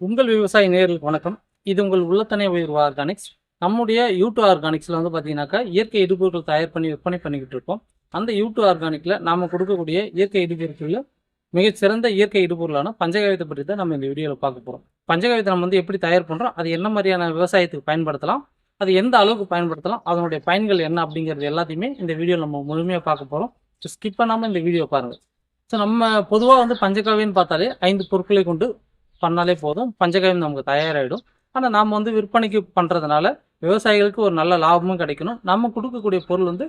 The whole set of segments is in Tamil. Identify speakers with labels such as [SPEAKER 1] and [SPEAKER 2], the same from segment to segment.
[SPEAKER 1] உங்கள் விவசாய நேரில் வணக்கம். இது உங்கள் உள்ளத்தனை உயர்வு ஆர்கானிக்ஸ். நம்முடைய யூடியூ ஆர்கானிக்ஸில் வந்து பார்த்தீங்கன்னாக்கா இயற்கை இடுபொருட்கள் தயார் பண்ணி விற்பனை பண்ணிக்கிட்டு இருக்கோம். அந்த யூடியூ ஆர்கானிக்கில் நாம் கொடுக்கக்கூடிய இயற்கை இடுபொருட்களில் மிகச்சிறந்த இயற்கை இடுபொருளான பஞ்சகாவியத்தை பற்றி தான் நம்ம இந்த வீடியோவில் பார்க்க போகிறோம் பஞ்சகாவியத்தை நம்ம வந்து எப்படி தயார் பண்ணுறோம் அது என்ன மாதிரியான விவசாயத்துக்கு பயன்படுத்தலாம் அது எந்த அளவுக்கு பயன்படுத்தலாம் அதனுடைய பயன்கள் என்ன அப்படிங்கிறது எல்லாத்தையுமே இந்த வீடியோ நம்ம முழுமையாக பார்க்க போகிறோம் ஸோ ஸ்கிப் பண்ணாமல் இந்த வீடியோ பாருங்கள் ஸோ நம்ம பொதுவாக வந்து பஞ்சகாவியன்னு பார்த்தாலே ஐந்து பொருட்களை கொண்டு பண்ணாலே போதும். பஞ்சகவியம் நமக்கு தயாராகிடும் ஆனால் நாம் வந்து விற்பனைக்கு பண்ணுறதுனால விவசாயிகளுக்கு ஒரு நல்ல லாபமும் கிடைக்கணும். நம்ம கொடுக்கக்கூடிய பொருள் வந்து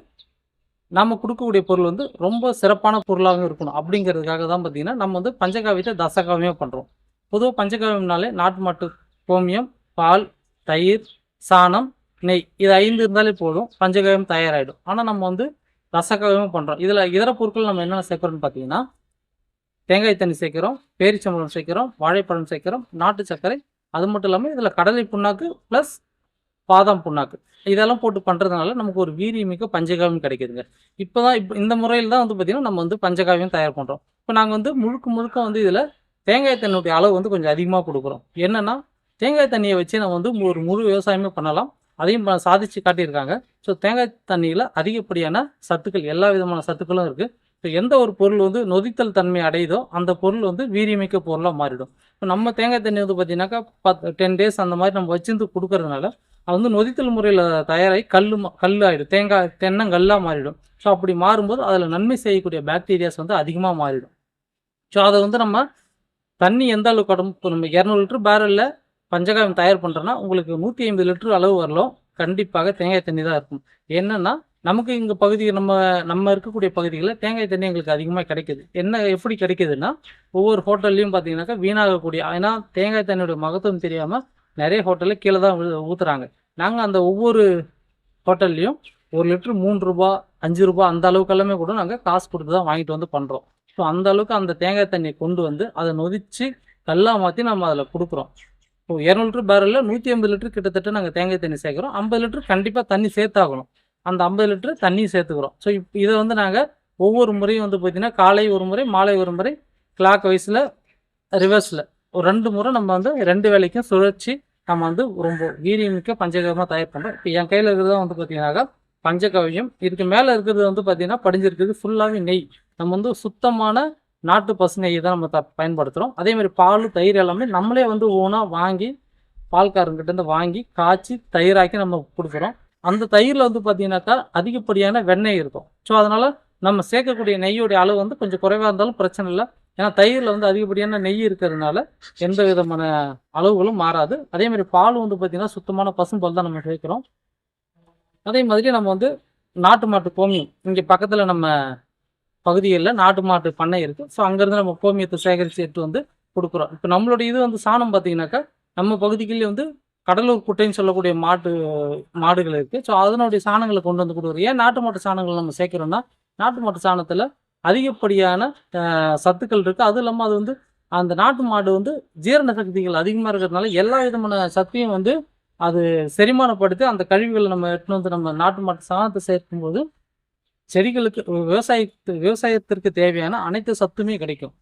[SPEAKER 1] நம்ம கொடுக்கக்கூடிய பொருள் வந்து ரொம்ப சிறப்பான பொருளாகவும் இருக்கணும். அப்படிங்கிறதுக்காக தான் பார்த்தீங்கன்னா நம்ம வந்து பஞ்சகாவியத்தை தசகாவியமாக பண்ணுறோம் பொதுவாக பஞ்சகாவியம்னாலே நாட்டு மாட்டு கோமியம் பால் தயிர் சாணம் நெய். இது ஐந்து இருந்தாலே போதும். பஞ்சகாவியம் தயாராகிடும் ஆனால் நம்ம வந்து ரசகாவியமும் பண்ணுறோம் இதில் இதர பொருட்கள் நம்ம என்னென்ன சேர்க்குறோன்னு பார்த்தீங்கன்னா தேங்காய் தண்ணி சேர்க்கிறோம் பேரிச்சம்பழம் சேர்க்கிறோம் வாழைப்பழம் சேர்க்குறோம் நாட்டு சர்க்கரை அது மட்டும் இல்லாமல் இதில் கடலை புண்ணாக்கு ப்ளஸ் பாதாம் புண்ணாக்கு. இதெல்லாம் போட்டு பண்ணுறதுனால நமக்கு ஒரு வீரியமிக்க பஞ்சகாவியம் கிடைக்குதுங்க. இப்போ தான் இப்போ இந்த முறையில் தான் வந்து பார்த்திங்கன்னா நம்ம வந்து பஞ்சகாவியம் தயார் பண்ணுறோம் இப்போ நாங்கள் வந்து முழுக்க முழுக்க வந்து இதில் தேங்காய் தண்ணியுடைய அளவு வந்து கொஞ்சம் அதிகமாக கொடுக்குறோம். என்னென்னா தேங்காய் தண்ணியை வச்சு நம்ம வந்து ஒரு முழு விவசாயமே பண்ணலாம். அதையும் சாதிச்சு காட்டியிருக்காங்க. ஸோ தேங்காய் தண்ணியில் அதிகப்படியான சத்துக்கள் எல்லா விதமான சத்துக்களும் இருக்குது இப்போ எந்த ஒரு பொருள் வந்து நொதித்தல் தன்மை அடையுதோ அந்த பொருள் வந்து வீரியமிக்க பொருளாக மாறிடும். இப்போ நம்ம தேங்காய் தண்ணி வந்து பார்த்தீங்கன்னாக்கா பத்து டென் டேஸ் அந்த மாதிரி நம்ம வச்சிருந்து கொடுக்கறதுனால அது வந்து நொதித்தல் முறையில் தயாராகி கல் கல் ஆகிடும் தேங்காய் தென்னங்கல்லாக மாறிடும். ஸோ அப்படி மாறும்போது அதில் நன்மை செய்யக்கூடிய பாக்டீரியாஸ் வந்து அதிகமாக மாறிடும். ஸோ அதை வந்து நம்ம தண்ணி எந்த அளவுக்கு உடம்பு இப்போ நம்ம இரநூறு லிட்டர் பேரலில் பஞ்சகாயம் தயார் பண்ணுறோன்னா உங்களுக்கு நூற்றி ஐம்பது லிட்டர் அளவு வரலும் கண்டிப்பாக தேங்காய் தண்ணி தான் இருக்கும். என்னென்னா நமக்கு இங்கே பகுதி நம்ம நம்ம இருக்கக்கூடிய பகுதிகளில் தேங்காய் தண்ணி எங்களுக்கு அதிகமாக கிடைக்குது. என்ன எப்படி கிடைக்குதுன்னா ஒவ்வொரு ஹோட்டல்லையும் பார்த்தீங்கன்னாக்கா வீணாகக்கூடிய ஏன்னா தேங்காய் தண்ணியோட மகத்துவம் தெரியாமல் நிறைய ஹோட்டலில் கீழே தான் ஊற்றுறாங்க நாங்கள் அந்த ஒவ்வொரு ஹோட்டல்லையும் ஒரு லிட்டர் மூணு ரூபா அஞ்சு ரூபா அந்த அளவுக்கு எல்லாமே கூட நாங்கள் காசு கொடுத்து தான் வாங்கிட்டு வந்து பண்ணுறோம் ஸோ அந்த அளவுக்கு அந்த தேங்காய் தண்ணியை கொண்டு வந்து அதை நொதிச்சு கல்லாக மாற்றி நம்ம அதில் கொடுக்குறோம். இப்போ இரநூறு லிட்டர் பேரலில் நூற்றி ஐம்பது லிட்டர் கிட்டத்தட்ட நாங்கள் தேங்காய் தண்ணி சேர்க்குறோம். ஐம்பது லிட்டர் கண்டிப்பாக தண்ணி சேர்த்தாகணும். அந்த ஐம்பது லிட்டர் தண்ணி சேர்த்துக்கிறோம். ஸோ இதை வந்து நாங்கள் ஒவ்வொரு முறையும் வந்து பார்த்தீங்கன்னா காலை ஒரு முறை மாலை ஒரு முறை கிளாக் வைஸில் ரிவர்ஸில் ஒரு ரெண்டு முறை நம்ம வந்து ரெண்டு வேலைக்கும் சுழற்சி நம்ம வந்து ரொம்ப வீரியமிக்க பஞ்சகவியமாக தயார் பண்ணுறோம் இப்போ என் கையில் இருக்கிறது வந்து பார்த்தீங்கன்னாக்கா பஞ்சகவியம். இதுக்கு மேலே இருக்கிறது வந்து பார்த்தீங்கன்னா படிஞ்சிருக்கிறது ஃபுல்லாகவே நெய். நம்ம வந்து சுத்தமான நாட்டு பசு நெய் தான் நம்ம த பயன்படுத்துகிறோம் அதே மாதிரி பால் தயிர் எல்லாமே நம்மளே வந்து ஓனாக வாங்கி பால்காரங்கிட்டேருந்து வாங்கி காய்ச்சி தயிராக்கி நம்ம கொடுக்குறோம். அந்த தயிரில் வந்து பார்த்தீங்கன்னாக்கா அதிகப்படியான வெண்ணெய் இருக்கும். ஸோ அதனால் நம்ம சேர்க்கக்கூடிய நெய்யோடைய அளவு வந்து கொஞ்சம் குறைவாக இருந்தாலும் பிரச்சனை இல்லை. ஏன்னா தயிரில் வந்து அதிகப்படியான நெய் இருக்கிறதுனால எந்த விதமான அளவுகளும் மாறாது. அதே மாதிரி பால் வந்து பார்த்தீங்கன்னா சுத்தமான பசும்பால் தான் நம்ம சேர்க்குறோம். அதே மாதிரி நம்ம வந்து நாட்டு மாட்டு கோமியம் இங்கே பக்கத்தில் நம்ம பகுதிகளில் நாட்டு மாட்டு பண்ணை இருக்குது ஸோ அங்கேருந்து நம்ம கோமியத்தை சேகரித்து எடுத்து வந்து கொடுக்குறோம். இப்போ நம்மளுடைய இது வந்து சாணம் பார்த்தீங்கன்னாக்கா நம்ம பகுதிகளில் வந்து கடலூர் குட்டைன்னு சொல்லக்கூடிய மாட்டு மாடுகள் இருக்குது ஸோ அதனுடைய சாணங்களை கொண்டு வந்து கொடுக்குறோம். ஏன் நாட்டு மாட்டு சாணங்களை நம்ம சேர்க்குறோம்னா நாட்டு மாட்டு சாணத்தில் அதிகப்படியான சத்துக்கள் இருக்குது அதுவும் இல்லாமல் அது வந்து அந்த நாட்டு மாடு வந்து ஜீரண சக்திகள் அதிகமாக இருக்கிறதுனால எல்லா விதமான சக்தியும் வந்து அது செரிமானப்படுத்தி அந்த கழிவுகளை நம்ம எடுத்துன்னு வந்து நம்ம நாட்டு மாட்டு சாணத்தை சேர்க்கும்போது செடிகளுக்கு விவசாயத்து விவசாயத்திற்கு தேவையான அனைத்து சத்துமே கிடைக்கும்.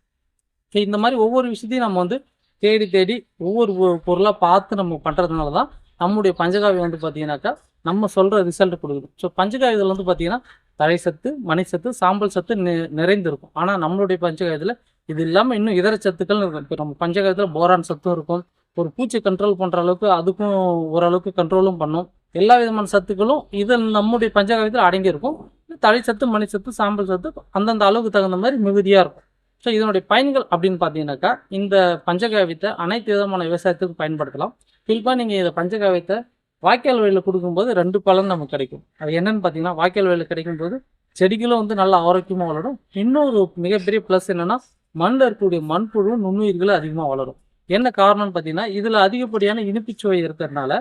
[SPEAKER 1] ஸோ இந்த மாதிரி ஒவ்வொரு விஷயத்தையும் நம்ம வந்து தேடி தேடி ஒவ்வொரு பொருளாக பார்த்து நம்ம பண்ணுறதுனால தான் நம்முடைய பஞ்சகாவியம் வந்து பார்த்தீங்கன்னாக்கா நம்ம சொல்கிற ரிசல்ட் கொடுக்குது. ஸோ பஞ்சகாவியத்தில் வந்து பார்த்தீங்கன்னா தலை சத்து மணி சத்து சாம்பல் சத்து நி- நிறைந்திருக்கும். ஆனால் நம்மளுடைய பஞ்சகாயத்தில் இது இல்லாமல் இன்னும் இதர சத்துக்கள் இருக்கும். இப்போ நம்ம பஞ்சகாயத்தில் போரான் சத்தும் இருக்கும். ஒரு பூச்சி கண்ட்ரோல் பண்ணுற அளவுக்கு அதுக்கும் ஓரளவுக்கு கண்ட்ரோலும் பண்ணும். எல்லா விதமான சத்துக்களும் இதில் நம்முடைய பஞ்சகாயத்தில் அடங்கியிருக்கும். தலை சத்து மணி சத்து சாம்பல் சத்து அந்தந்த அளவுக்கு தகுந்த மாதிரி மிகுதியாக இருக்கும். ஸோ இதனுடைய பயன்கள் அப்படின்னு பார்த்தீங்கன்னாக்கா இந்த பஞ்சகாவியத்தை அனைத்து விதமான விவசாயத்துக்கும் பயன்படுத்தலாம். குறிப்பாக நீங்கள் இதை பஞ்சகாவியத்தை வாய்க்கால் வயலில் கொடுக்கும்போது ரெண்டு பலன் நமக்கு கிடைக்கும். அது என்னன்னு பார்த்தீங்கன்னா வாய்க்கால் வயலில் கிடைக்கும்போது செடிகளும் வந்து நல்லா ஆரோக்கியமாக வளரும். இன்னொரு மிகப்பெரிய ப்ளஸ் என்னென்னா மண்ணில் இருக்கக்கூடிய மண்புழு நுண்ணுயிர்களும் அதிகமாக வளரும். என்ன காரணம்னு பார்த்தீங்கன்னா இதில் அதிகப்படியான இனிப்புச்சுவை இருக்கிறதுனால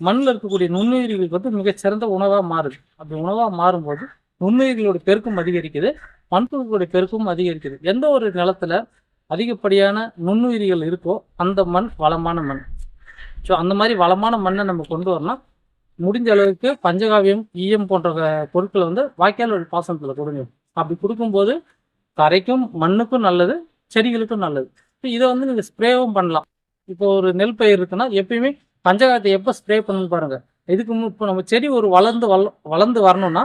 [SPEAKER 1] மண்ணில் இருக்கக்கூடிய நுண்ணுயிர்களுக்கு வந்து மிகச்சிறந்த உணவாக மாறுது. அப்படி உணவாக மாறும்போது நுண்ணுயிர்களோட பெருக்கும் அதிகரிக்குது மண்புழுக்களுடைய பெருக்கும் அதிகரிக்குது. எந்த ஒரு நிலத்துல அதிகப்படியான நுண்ணுயிரிகள் இருக்கோ அந்த மண் வளமான மண். ஸோ அந்த மாதிரி வளமான மண்ணை நம்ம கொண்டு வரணும் முடிஞ்ச அளவுக்கு பஞ்சகாவியம் ஈயம் போன்ற பொருட்களை வந்து வாய்க்கால் ஒரு பாசனத்தில் கொடுங்க. அப்படி கொடுக்கும்போது தரைக்கும் மண்ணுக்கும் நல்லது செடிகளுக்கும் நல்லது. இதை வந்து நீங்கள் ஸ்ப்ரேவும் பண்ணலாம். இப்போ ஒரு நெல் பயிர் இருக்குன்னா எப்பயுமே பஞ்சகாவத்தை எப்போ ஸ்ப்ரே பண்ணணும்னு பாருங்கள் இதுக்கு இப்போ நம்ம செடி ஒரு வளர்ந்து வள வளர்ந்து வரணும்னா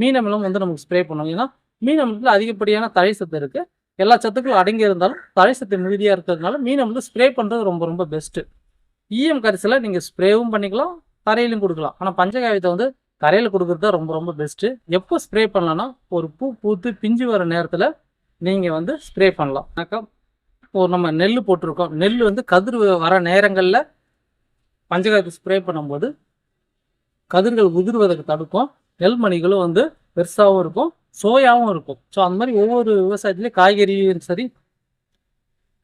[SPEAKER 1] மீன் அமிலம் வந்து நமக்கு ஸ்ப்ரே பண்ணணும் ஏன்னா மீன் அமிலத்தில் அதிகப்படியான தழை சத்து இருக்குது எல்லா சத்துக்களும் அடங்கி இருந்தாலும் தழை சத்து மிகுதியாக இருக்கிறதுனால மீனை வந்து ஸ்ப்ரே பண்ணுறது ரொம்ப ரொம்ப பெஸ்ட்டு ஈயம் கரிசலை நீங்கள் ஸ்ப்ரேவும் பண்ணிக்கலாம் தரையிலும் கொடுக்கலாம். ஆனால் பஞ்சகாயத்தை வந்து தரையில் கொடுக்குறது தான் ரொம்ப ரொம்ப பெஸ்ட்டு எப்போ ஸ்ப்ரே பண்ணலான்னா ஒரு பூ பூத்து பிஞ்சு வர நேரத்தில் நீங்கள் வந்து ஸ்ப்ரே பண்ணலாம். ஆனாக்கா ஒரு நம்ம நெல் போட்டிருக்கோம். நெல் வந்து கதிர் வர நேரங்களில் பஞ்சகாயத்தை ஸ்ப்ரே பண்ணும்போது கதிர்கள் உதிர்வதற்கு தடுக்கும். நெல் மணிகளும் வந்து பெருசாகவும் இருக்கும் சோயாவும் இருக்கும். ஸோ அந்த மாதிரி ஒவ்வொரு விவசாயத்துலேயும் காய்கறியும் சரி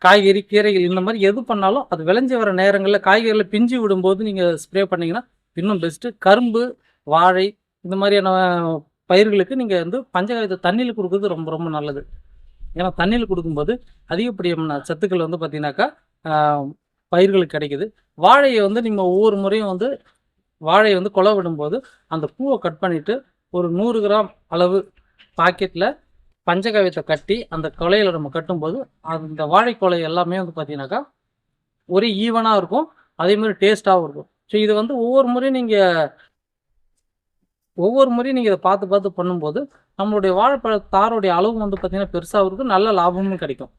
[SPEAKER 1] காய்கறி கீரைகள் இந்த மாதிரி எது பண்ணாலும் அது விளைஞ்சி வர நேரங்களில் காய்கறியில் பிஞ்சு விடும்போது நீங்கள் ஸ்ப்ரே பண்ணிங்கன்னா இன்னும் பெஸ்ட்டு கரும்பு வாழை இந்த மாதிரியான பயிர்களுக்கு நீங்கள் வந்து பஞ்சகாயத்தை தண்ணியில் கொடுக்குறது ரொம்ப ரொம்ப நல்லது. ஏன்னா தண்ணியில் கொடுக்கும்போது அதிகப்படியான சத்துக்கள் வந்து பார்த்தீங்கன்னாக்கா பயிர்களுக்கு கிடைக்குது. வாழையை வந்து நீங்கள் ஒவ்வொரு முறையும் வந்து வாழையை வந்து கொலை விடும்போது அந்த பூவை கட் பண்ணிவிட்டு ஒரு நூறு கிராம் அளவு பாக்கெட்டில் பஞ்சகாவியத்தை கட்டி அந்த கொலையில் நம்ம கட்டும்போது அந்த வாழை கொலை எல்லாமே வந்து பார்த்தீங்கன்னாக்கா ஒரே ஈவனாக இருக்கும். அதே மாதிரி டேஸ்ட்டாகவும் இருக்கும். ஸோ இது வந்து ஒவ்வொரு முறையும் நீங்கள் ஒவ்வொரு முறையும் நீங்கள் இதை பார்த்து பார்த்து பண்ணும்போது நம்மளுடைய வாழைப்பழ தாரோடைய அளவு வந்து பார்த்திங்கன்னா பெருசாகவும் இருக்கும். நல்ல லாபமும் கிடைக்கும்.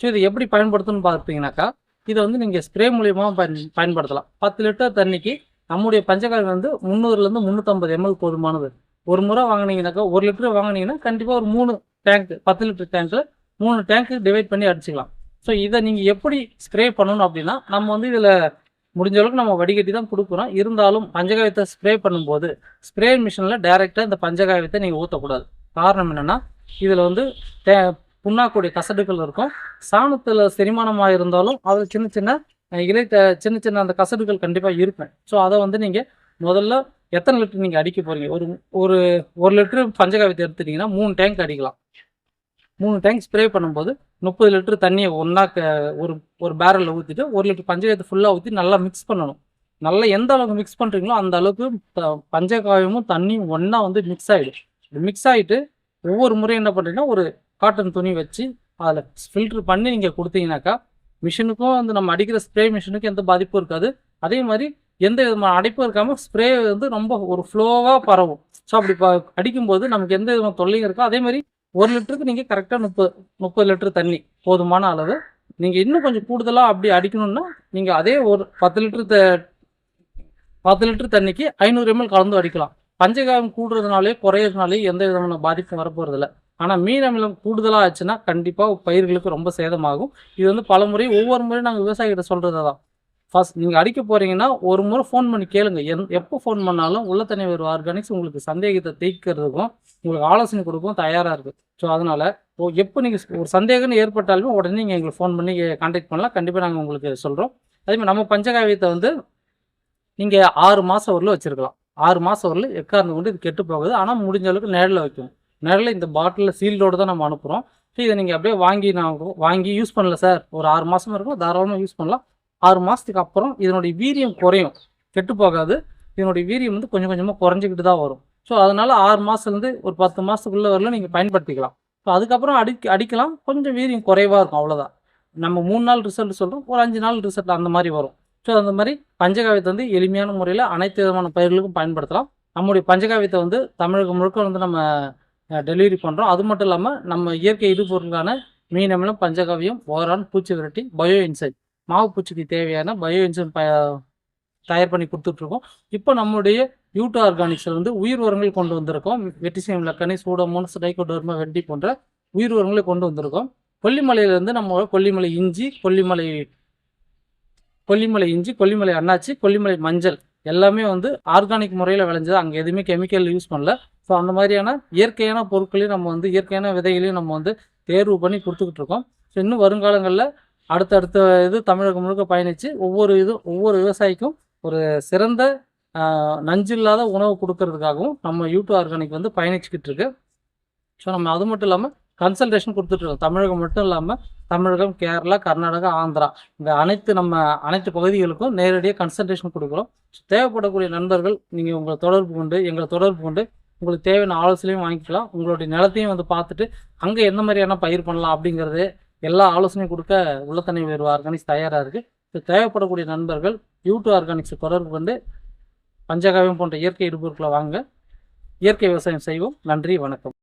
[SPEAKER 1] ஸோ இதை எப்படி பயன்படுத்தணும்னு பார்த்தீங்கன்னாக்கா இதை வந்து நீங்கள் ஸ்ப்ரே மூலியமாக பயன் பயன்படுத்தலாம். பத்து லிட்டர் தண்ணிக்கு நம்முடைய பஞ்சகாயம் வந்து முந்நூறுலேருந்து முந்நூற்றம்பது எம்எல் போதுமானது. ஒரு முறை வாங்கினீங்கனாக்கா ஒரு லிட்டர் வாங்கினீங்கன்னா கண்டிப்பாக ஒரு மூணு டேங்க் பத்து லிட்டர் டேங்க்கில் மூணு டேங்க்கு டிவைட் பண்ணி அடிச்சுக்கலாம். ஸோ இதை நீங்கள் எப்படி ஸ்ப்ரே பண்ணணும் அப்படின்னா நம்ம வந்து இதில் முடிஞ்ச அளவுக்கு நம்ம வடிகட்டி தான் கொடுக்குறோம். இருந்தாலும் பஞ்சகாயத்தை ஸ்ப்ரே பண்ணும்போது ஸ்ப்ரே மிஷினில் டைரெக்டாக இந்த பஞ்சகாயத்தை நீங்கள் ஊற்றக்கூடாது காரணம் என்னென்னா இதில் வந்து தே புண்ணாக்கூடிய கசடுகள் இருக்கும். சாணத்தில் செரிமானமாக இருந்தாலும் அதில் சின்ன சின்ன அஹ், இலை சின்ன சின்ன அந்த கசடுகள் கண்டிப்பாக இருக்கும் ஸோ அதை வந்து நீங்கள் முதல்ல எத்தனை லிட்டர் நீங்கள் அடிக்க போகிறீங்க ஒரு ஒரு ஒரு லிட்டரு பஞ்சகாவியத்தை எடுத்துட்டீங்கன்னா மூணு டேங்க் அடிக்கலாம். மூணு டேங்க் ஸ்ப்ரே பண்ணும்போது முப்பது லிட்டர் தண்ணியை ஒன்றா ஒரு ஒரு பேரலில் ஊற்றிட்டு ஒரு லிட்டர் பஞ்சகாயத்தை ஃபுல்லாக ஊற்றி நல்லா மிக்ஸ் பண்ணணும். நல்லா எந்த அளவுக்கு மிக்ஸ் பண்ணுறீங்களோ அந்த அளவுக்கு பஞ்சகாவியமும் பஞ்சகாயமும் தண்ணியும் ஒன்றா வந்து மிக்ஸ் ஆகிடும் மிக்ஸ் ஆகிட்டு ஒவ்வொரு முறையும் என்ன பண்ணுறீங்கன்னா ஒரு காட்டன் துணி வச்சு அதில் ஃபில்ட்ரு பண்ணி நீங்கள் கொடுத்தீங்கன்னாக்கா மிஷினுக்கும் வந்து நம்ம அடிக்கிற ஸ்ப்ரே மிஷினுக்கும் எந்த பாதிப்பும் இருக்காது. அதே மாதிரி எந்த விதமான அடைப்பும் இருக்காமல் ஸ்ப்ரே வந்து ரொம்ப ஒரு ஃப்ளோவாக பரவும். ஸோ அப்படி ப அடிக்கும்போது நமக்கு எந்த விதமான தொல்லையும் இருக்கோ அதே மாதிரி ஒரு லிட்டருக்கு நீங்கள் கரெக்டாக முப்பது முப்பது லிட்டர் தண்ணி போதுமான அளவு. நீங்கள் இன்னும் கொஞ்சம் கூடுதலாக அப்படி அடிக்கணும்னா நீங்கள் அதே ஒரு பத்து லிட்டர் த பத்து லிட்டர் தண்ணிக்கு ஐநூறு எம்எல் கலந்து அடிக்கலாம். பஞ்சகாயம் கூடுறதுனாலே குறையிறதுனாலே எந்த விதமான பாதிப்பும் வரப்போகிறதில்ல ஆனால் மீன் அமிலம் கூடுதலாக ஆச்சுன்னா கண்டிப்பாக பயிர்களுக்கு ரொம்ப சேதமாகும். இது வந்து பல முறை ஒவ்வொரு முறையும் நாங்கள் விவசாயிகிட்ட சொல்கிறது தான் ஃபர்ஸ்ட் நீங்கள் அடிக்க போகிறீங்கன்னா ஒரு முறை ஃபோன் பண்ணி கேளுங்க. எந் எப்போ ஃபோன் பண்ணாலும் உள்ள தண்ணி ஒரு ஆர்கானிக்ஸ் உங்களுக்கு சந்தேகத்தை தீர்க்கிறதுக்கும் உங்களுக்கு ஆலோசனை கொடுக்கவும் தயாராக இருக்குது ஸோ அதனால் ஓ எப்போ நீங்கள் ஒரு சந்தேகம்னு ஏற்பட்டாலுமே உடனே நீங்கள் எங்களுக்கு ஃபோன் பண்ணி கான்டாக்ட் பண்ணலாம். கண்டிப்பாக நாங்கள் உங்களுக்கு சொல்கிறோம் அதேமாதிரி நம்ம பஞ்சகாவியத்தை வந்து நீங்கள் ஆறு மாதம் வரலும் வச்சுருக்கலாம். ஆறு மாதம் வரலும் எக்காரணம் கொண்டு இது கெட்டு போகுது. ஆனால் முடிஞ்ச அளவுக்கு நேரில் வைக்கணும். நிழலில் இந்த பாட்டிலில் சீல்டோடு தான் நம்ம அனுப்புகிறோம் ஸோ இதை நீங்கள் அப்படியே வாங்கி நான் வாங்கி யூஸ் பண்ணல சார் ஒரு ஆறு மாதம் இருக்கும் தாராளமாக யூஸ் பண்ணலாம். ஆறு மாதத்துக்கு அப்புறம் இதனுடைய வீரியம் குறையும். கெட்டு போகாது. இதனுடைய வீரியம் வந்து கொஞ்சம் கொஞ்சமாக குறைஞ்சிக்கிட்டு தான் வரும். ஸோ அதனால் ஆறு மாதத்துலேருந்து ஒரு பத்து மாதத்துக்குள்ளே வரல நீங்கள் பயன்படுத்திக்கலாம். ஸோ அதுக்கப்புறம் அடிக்க அடிக்கலாம். கொஞ்சம் வீரியம் குறைவாக இருக்கும் அவ்வளோதான் நம்ம மூணு நாள் ரிசல்ட் சொல்கிறோம் ஒரு அஞ்சு நாள் ரிசல்ட் அந்த மாதிரி வரும். ஸோ அந்த மாதிரி பஞ்சகாவியத்தை வந்து எளிமையான முறையில் அனைத்து விதமான பயிர்களுக்கும் பயன்படுத்தலாம். நம்முடைய பஞ்சகாவியத்தை வந்து தமிழகம் முழுக்க வந்து நம்ம டெலிவரி பண்ணுறோம் அது மட்டும் இல்லாமல் நம்ம இயற்கை இடுபொருளான மீனமிலும் அமிலம் பஞ்சகாவியம் ஓரான் பூச்சி விரட்டி பயோ இன்சைட் மாவு பூச்சிக்கு தேவையான பயோ இன்சைட் ப தயார் பண்ணி கொடுத்துட்ருக்கோம். இப்போ நம்முடைய யூட்டோ ஆர்கானிக்ஸில் வந்து உயிர் உரங்கள் கொண்டு வந்திருக்கோம். வெட்டிசியம் லக்கனி சூடோமோனஸ் டைகோடர்மா வெட்டி போன்ற உயிர் உரங்களை கொண்டு வந்திருக்கோம். கொல்லிமலையிலேருந்து நம்ம கொல்லிமலை இஞ்சி கொல்லிமலை கொல்லிமலை இஞ்சி கொல்லிமலை அண்ணாச்சி கொல்லிமலை மஞ்சள் எல்லாமே வந்து ஆர்கானிக் முறையில் விளைஞ்சது. அங்கே எதுவுமே கெமிக்கல் யூஸ் பண்ணல. ஸோ அந்த மாதிரியான இயற்கையான பொருட்களையும் நம்ம வந்து இயற்கையான விதைகளையும் நம்ம வந்து தேர்வு பண்ணி கொடுத்துக்கிட்டு இருக்கோம். ஸோ இன்னும் வருங்காலங்களில் அடுத்தடுத்த இது தமிழகம் முழுக்க பயணித்து ஒவ்வொரு இதுவும் ஒவ்வொரு விவசாயிக்கும் ஒரு சிறந்த நஞ்சு நஞ்சில்லாத உணவு கொடுக்கறதுக்காகவும் நம்ம யூடியூப் ஆர்கானிக் வந்து பயணிச்சுக்கிட்டு இருக்கு. ஸோ நம்ம அது மட்டும் இல்லாமல் கன்சல்டேஷன் கொடுத்துட்ருக்கோம் தமிழகம் மட்டும் இல்லாமல் தமிழகம் கேரளா கர்நாடகா ஆந்திரா. இந்த அனைத்து நம்ம அனைத்து பகுதிகளுக்கும் நேரடியாக கன்சல்டேஷன் கொடுக்குறோம். தேவைப்படக்கூடிய நண்பர்கள் நீங்கள் உங்களை தொடர்பு கொண்டு எங்களை தொடர்பு கொண்டு உங்களுக்கு தேவையான ஆலோசனையும் வாங்கிக்கலாம். உங்களுடைய நிலத்தையும் வந்து பார்த்துட்டு அங்கே எந்த மாதிரியான பயிர் பண்ணலாம் அப்படிங்கிறது எல்லா ஆலோசனையும் கொடுக்க உள்ளத்தனை உயர்வு ஆர்கானிக்ஸ் தயாராக இருக்குது தேவைப்படக்கூடிய நண்பர்கள் யூ2 ஆர்கானிக்ஸ் தொடர்பு கொண்டு பஞ்சகாவியம் போன்ற இயற்கை இடுபொருட்களை வாங்க இயற்கை விவசாயம் செய்வோம். நன்றி வணக்கம்.